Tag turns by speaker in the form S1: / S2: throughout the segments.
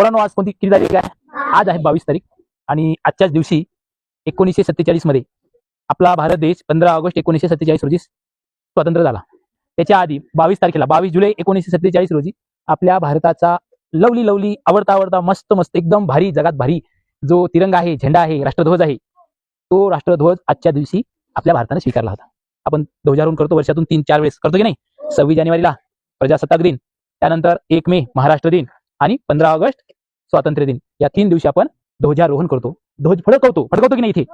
S1: पोरांनो आज कोणती किती तारीख आहे? आज आहे बावीस तारीख आणि आजच्याच दिवशी एकोणीसशे सत्तेचाळीसमध्ये आपला भारत देश पंधरा ऑगस्ट एकोणीसशे सत्तेचाळीस रोजी स्वतंत्र झाला. त्याच्या आधी बावीस तारखेला बावीस जुलै एकोणीसशे सत्तेचाळीस रोजी आपल्या भारताचा लवली लवली आवडता आवडता मस्त मस्त एकदम भारी जगात भारी जो तिरंगा आहे झेंडा आहे राष्ट्रध्वज आहे तो राष्ट्रध्वज आजच्या दिवशी आपल्या भारताने स्वीकारला होता. आपण ध्वजारोहण करतो वर्षातून तीन चार वेळेस. करतो की नाही? सव्वीस जानेवारीला प्रजासत्ताक दिन त्यानंतर एक मे महाराष्ट्र दिन आणि पंधरा ऑगस्ट स्वातंत्र्य दिन. या तीन दिवशी आपण ध्वजारोहण करतो. ध्वज फडकवतो. फडकवतो की नाही इथे?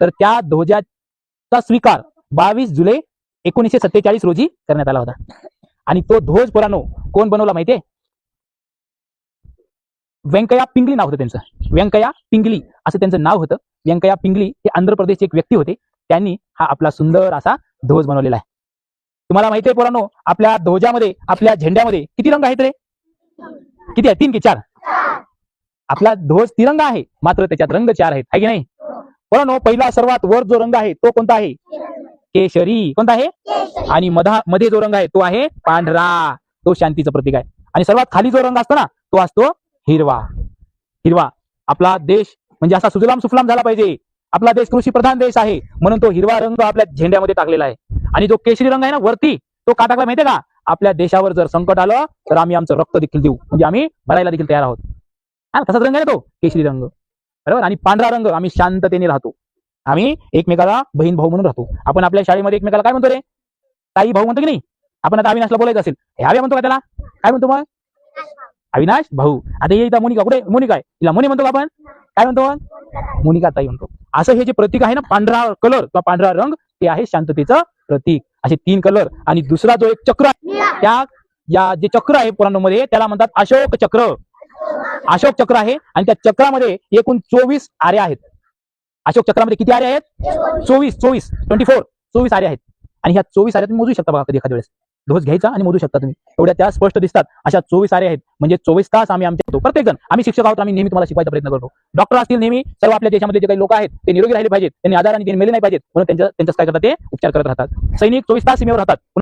S1: तर त्या ध्वजाचा स्वीकार बावीस जुलै एकोणीसशे सत्तेचाळीस रोजी करण्यात आला होता. आणि तो ध्वज पुरानो कोण बनवला माहितीये? व्यंकया पिंगली नाव होतं त्यांचं. व्यंकया पिंगली असं त्यांचं नाव होतं. व्यंकया पिंगली हे आंध्र प्रदेशचे एक व्यक्ती होते. त्यांनी हा आपला सुंदर असा ध्वज बनवलेला आहे. तुम्हाला माहिती आहे पुरानो आपल्या ध्वजामध्ये आपल्या झेंड्यामध्ये किती रंग आहेत रे? किती आहे? तीन की चार? आपला ध्वज तिरंगा आहे मात्र त्याच्यात रंग चार आहेत आहे की नाही? पोरांनो पहिला सर्वात वर जो रंग आहे तो कोणता आहे? केशरी. कोणता आहे? आणि मधा मध्ये जो रंग आहे तो आहे पांढरा. तो शांतीचं प्रतीक आहे. आणि सर्वात खाली जो रंग असतो ना तो असतो हिरवा. हिरवा. आपला देश म्हणजे असा सुजलाम सुफलाम झाला पाहिजे. आपला देश कृषी प्रधान देश आहे. म्हणून तो हिरवा रंग आपल्या झेंड्यामध्ये टाकलेला आहे. आणि जो केशरी रंग आहे ना वरती तो का टाकला माहितीये का? आपल्या देशावर जर संकट आलं तर आम्ही आमचं रक्त देखील देऊ. म्हणजे आम्ही भरायला देखील तयार आहोत. हा तसाच रंग आहे तो? केशरी रंग. बरोबर? आणि पांढरा रंग आम्ही शांततेने राहतो. आम्ही एकमेकाला बहीण भाऊ म्हणून राहतो. आपण आपल्या शाळेमध्ये एकमेकाला काय म्हणतो रे? ताई भाऊ म्हणतो की नाही? आपण आता अविनाशला बोलायचं असेल. ह्यावे म्हणतो का त्याला? काय म्हणतो मग? अविनाश भाऊ. आता हे इथं मोनिका कुठे? मोनिका आहे. तिला मोनी म्हणतो का आपण? काय म्हणतो मग? मोनिका ताई म्हणतो. असं हे जे प्रतीक आहे ना पांढरा कलर किंवा पांढरा रंग ते आहे शांततेचं प्रतीक. असे तीन कलर आणि दुसरा जो एक चक्र आहे, त्या या जे चक्र आहे पुराणामध्ये त्याला म्हणतात अशोक चक्र. अशोक चक्र आहे आणि त्या चक्रामध्ये एकूण चोवीस आर्या आहेत. अशोक चक्रामध्ये किती आर्या आहेत? चोवीस. चोवीस ट्वेंटी फोर चोवीस आर्या आहेत. आणि ह्या चोवीस आर्या तुम्ही मोजू शकता बघा कधी एखाद्या वेळेस. ध्वज घ्यायचा आणि मोजू शकता तुम्ही. एवढ्या त्या स्पष्ट दिसतात. अशा चोवीस आरे आहेत. म्हणजे चोवीस तास आम्ही आमच्या होतो प्रत्येक जण आम्ही शिक्षक आहोत आम्ही नेहमी तुम्हाला शिकवायचा प्रयत्न करतो. डॉक्टर असतील नेहमी सर्व आपल्या देशामध्ये जे काही लोक आहेत ते निरोगी राहिले पाहिजेत. त्यांनी आजाराने त्यांनी मेले नाही पाहिजेत. म्हणून त्यांच्या त्यांच्याच काय करतात ते? उपचार करत राहतात. सैनिक चोवीस तास सीमेवर राहतात.